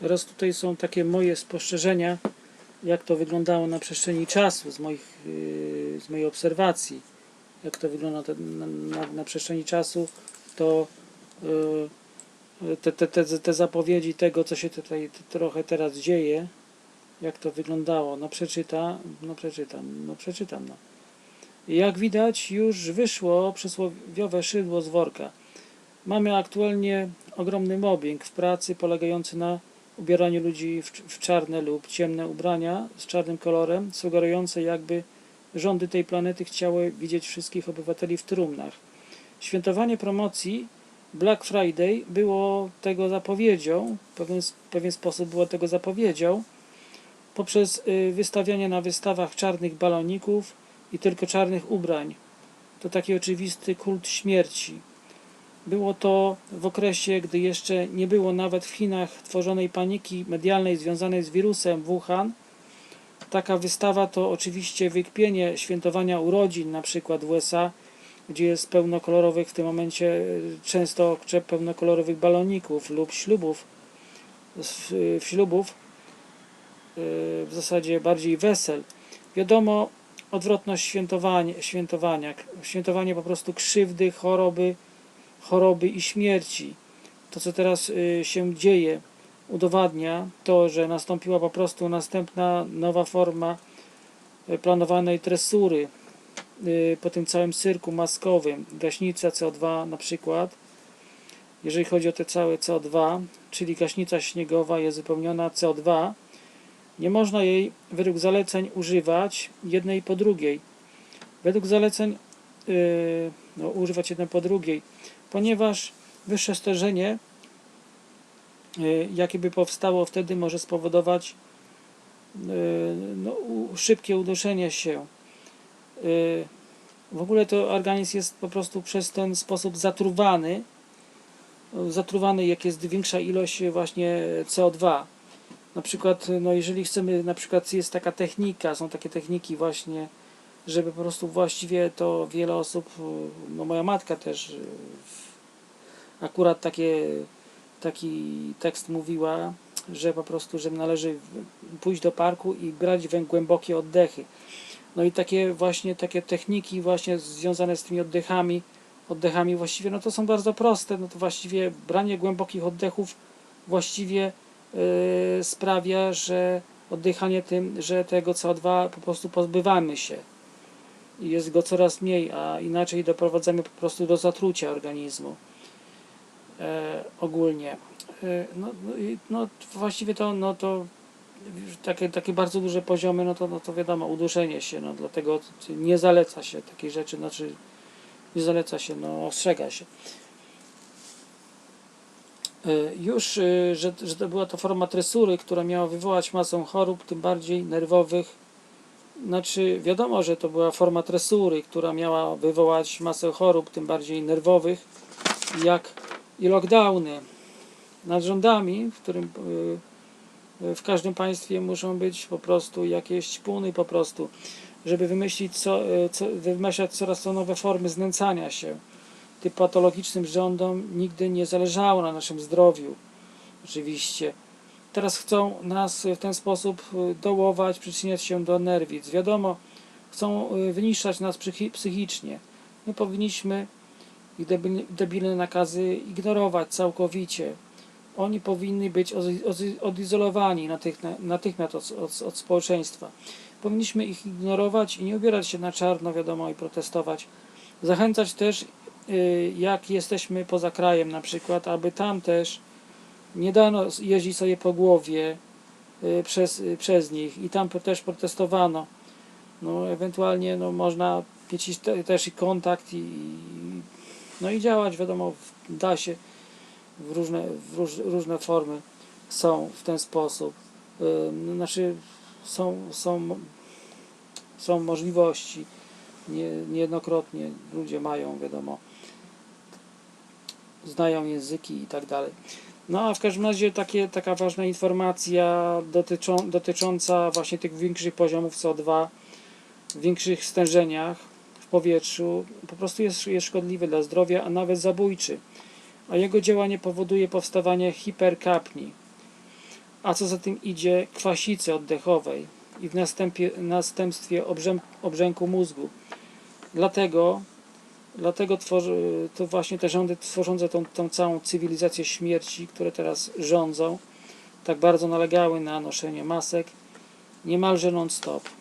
Teraz tutaj są takie moje spostrzeżenia, jak to wyglądało na przestrzeni czasu, z, moich, yy, z mojej obserwacji. Jak to wygląda na, na, na przestrzeni czasu, to yy, te, te, te, te zapowiedzi tego, co się tutaj trochę teraz dzieje, jak to wyglądało. No przeczyta, no przeczytam, no przeczytam. No. Jak widać, już wyszło przysłowiowe szydło z worka. Mamy aktualnie ogromny mobbing w pracy polegający na ubieraniu ludzi w, w czarne lub ciemne ubrania z czarnym kolorem, sugerujące jakby rządy tej planety chciały widzieć wszystkich obywateli w trumnach. Świętowanie promocji Black Friday było tego zapowiedzią, w pewien, w pewien sposób było tego zapowiedzią, poprzez y, wystawianie na wystawach czarnych baloników i tylko czarnych ubrań. To taki oczywisty kult śmierci. Było to w okresie, gdy jeszcze nie było nawet w Chinach tworzonej paniki medialnej związanej z wirusem Wuhan. Taka wystawa to oczywiście wykpienie świętowania urodzin, na przykład w USA, gdzie jest pełnokolorowych w tym momencie y, często cze- pełnokolorowych baloników lub ślubów, w, w ślubów, y, w zasadzie bardziej wesel. Wiadomo, odwrotność świętowania, świętowania, świętowanie po prostu krzywdy, choroby, choroby i śmierci. To, co teraz y, się dzieje, udowadnia to, że nastąpiła po prostu następna nowa forma y, planowanej tresury y, po tym całym cyrku maskowym. Gaśnica CO2 na przykład, jeżeli chodzi o te całe CO2, czyli gaśnica śniegowa jest wypełniona CO2, nie można jej według zaleceń używać jednej po drugiej. Według zaleceń no, używać jednej po drugiej, ponieważ wyższe stężenie, yy, jakie by powstało wtedy, może spowodować yy, no, szybkie uduszenie się. Yy, w ogóle to organizm jest po prostu przez ten sposób zatruwany, zatruwany jak jest większa ilość właśnie CO2 na przykład, no jeżeli chcemy, na przykład jest taka technika, są takie techniki właśnie, żeby po prostu właściwie to wiele osób, no moja matka też y, akurat takie, taki tekst mówiła, że po prostu, że należy pójść do parku i brać głębokie oddechy. No i takie właśnie takie techniki właśnie związane z tymi oddechami, oddechami właściwie, no to są bardzo proste, no to właściwie branie głębokich oddechów właściwie yy, sprawia, że oddychanie tym, że tego CO2 po prostu pozbywamy się jest go coraz mniej, a inaczej doprowadzamy po prostu do zatrucia organizmu e, ogólnie. E, no, no, no właściwie to, no to takie, takie bardzo duże poziomy, no to, no to wiadomo, uduszenie się, no dlatego nie zaleca się takiej rzeczy, znaczy nie zaleca się, no ostrzega się. E, Już, e, że, że to była to forma tresury, która miała wywołać masę chorób, tym bardziej nerwowych. Znaczy, wiadomo, że to była forma tresury, która miała wywołać masę chorób, tym bardziej nerwowych, jak i lockdowny nad rządami, w którym e, w każdym państwie muszą być po prostu jakieś ćpuny po prostu, żeby wymyślić, co, e, co, wymyślać coraz to nowe formy znęcania się tym patologicznym rządom nigdy nie zależało na naszym zdrowiu. Oczywiście. Teraz chcą nas w ten sposób y, dołować, przyczyniać się do nerwic. Wiadomo, chcą y, wyniszczać nas psychi- psychicznie. My powinniśmy ich debil- debilne nakazy ignorować całkowicie. Oni powinni być odizolowani natychmiast od, od, od społeczeństwa. Powinniśmy ich ignorować i nie ubierać się na czarno, wiadomo, i protestować. Zachęcać też y, jak jesteśmy poza krajem na przykład, aby tam też nie dano jeździć sobie po głowie y, przez, y, przez nich i tam też protestowano. No, ewentualnie no, można mieć też i kontakt i, no i działać, wiadomo, da się w różne, w róż, różne formy są w ten sposób. Y, no, Znaczy są, są, są możliwości nie, niejednokrotnie ludzie mają, wiadomo, znają języki i tak dalej. No a w każdym razie takie, taka ważna informacja dotyczą, dotycząca właśnie tych większych poziomów CO2, większych stężeniach w powietrzu, po prostu jest, jest szkodliwy dla zdrowia, a nawet zabójczy. A jego działanie powoduje powstawanie hiperkapni. a co za tym idzie kwasicy oddechowej i w następstwie obrzęk, obrzęku mózgu. Dlatego, dlatego tworzy, to właśnie te rządy tworzące tą, tą całą cywilizację śmierci, które teraz rządzą, tak bardzo nalegały na noszenie masek niemalże non-stop.